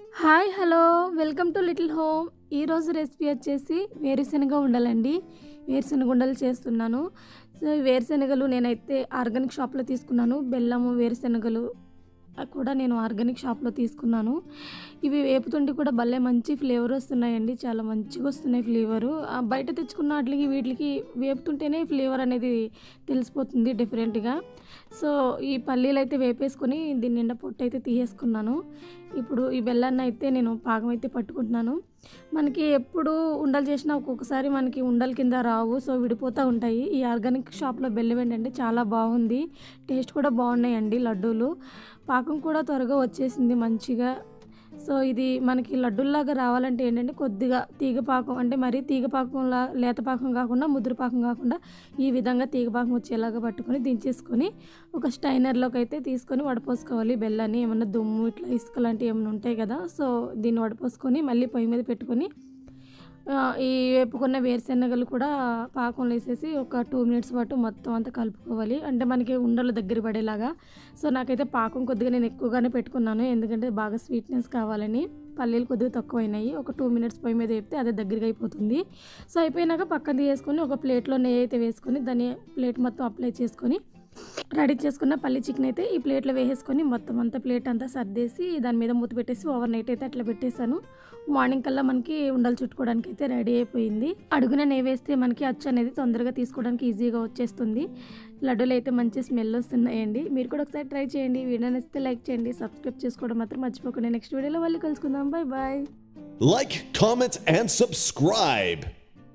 Hi hello. Welcome to little home. ఈరోజు recipe వచ్చేసి వేరుశనగ ఉండలండి. వేరుశనగ ఉండలు చేస్తున్నాను. సో వేరుశనగలు నేనైతే ఆర్గానిక్ షాప్లో తీసుకున్నాను. బెల్లము వేరుశనగలు కూడా నేను ఆర్గానిక్ షాప్లో తీసుకున్నాను. ఇవి వేపుతుంటే కూడా భలే మంచి ఫ్లేవర్ వస్తున్నాయండి. చాలా మంచిగా వస్తున్నాయి ఫ్లేవరు. బయట తెచ్చుకున్న వాటికి వీటికి వేపుతుంటేనే ఫ్లేవర్ అనేది తెలిసిపోతుంది డిఫరెంట్గా. సో ఈ పల్లీలు అయితే వేపేసుకొని దీని నిండా పొట్టు అయితే తీసేసుకున్నాను. ఇప్పుడు ఈ బెల్లాన్ని అయితే నేను పాకం అయితే పట్టుకుంటున్నాను. మనకి ఎప్పుడు ఉండలు చేసినా ఒక్కొక్కసారి మనకి ఉండల కింద రావు సో విడిపోతూ ఉంటాయి. ఈ ఆర్గానిక్ షాప్లో బెల్లం అండి చాలా బాగుంది. టేస్ట్ కూడా బాగున్నాయండి లడ్డూలు. పాకం కూడా త్వరగా వచ్చేసింది మంచిగా. సో ఇది మనకి లడ్డుల్లాగా రావాలంటే ఏంటంటే కొద్దిగా తీగపాకం అంటే మరీ తీగపాకంలా లేతపాకం లేత పాకం కాకుండా ముద్రపాకం కాకుండా ఈ విధంగా తీగపాకం వచ్చేలాగా పట్టుకొని దించేసుకొని ఒక స్టైనర్లోకి అయితే తీసుకొని వడపోసుకోవాలి. బెల్లాన్ని ఏమన్నా దుమ్ము ఇట్లా ఇసుక లాంటివి ఏమైనా ఉంటాయి కదా సో దీన్ని వడపోసుకొని మళ్ళీ పొయ్యి మీద పెట్టుకొని ఈ వేపుకున్న వేరుశెనగలు కూడా పాకంలో వేసేసి ఒక టూ మినిట్స్ పాటు మొత్తం అంతా కలుపుకోవాలి. అంటే మనకి ఉండలు దగ్గర పడేలాగా. సో నాకైతే పాకం కొద్దిగా నేను ఎక్కువగానే పెట్టుకున్నాను. ఎందుకంటే బాగా స్వీట్నెస్ కావాలని. పల్లీలు కొద్దిగా తక్కువైనాయి. ఒక టూ మినిట్స్ పొయ్యి మీద వేపితే అదే దగ్గరగా అయిపోతుంది. సో అయిపోయినాక పక్కన తీసుకొని ఒక ప్లేట్లో నెయ్యి అయితే వేసుకొని దాన్ని ప్లేట్ మొత్తం అప్లై చేసుకొని రెడీ చేసుకున్న పల్లి చికెన్ అయితే ఈ ప్లేట్లో వేసేసుకొని మొత్తం అంతా ప్లేట్ అంతా సర్దేసి దాని మీద మూత పెట్టేసి ఓవర్ నైట్ అయితే అట్లా పెట్టేశాను. మార్నింగ్ కల్లా మనకి ఉండలు చుట్టుకోవడానికి అయితే రెడీ అయిపోయింది. అడుగున నెయ్యి వేస్తే మనకి అచ్చు అనేది తొందరగా తీసుకోవడానికి ఈజీగా వచ్చేస్తుంది. లడ్డూలు అయితే మంచి స్మెల్ వస్తున్నాయండి. మీరు కూడా ఒకసారి ట్రై చేయండి. వీడియో నచ్చితే లైక్ చేయండి. సబ్స్క్రైబ్ చేసుకోవడం మాత్రం మర్చిపోకండి. నెక్స్ట్ వీడియోలో మళ్ళీ కలుసుకుందాం. Bye bye like comment, and subscribe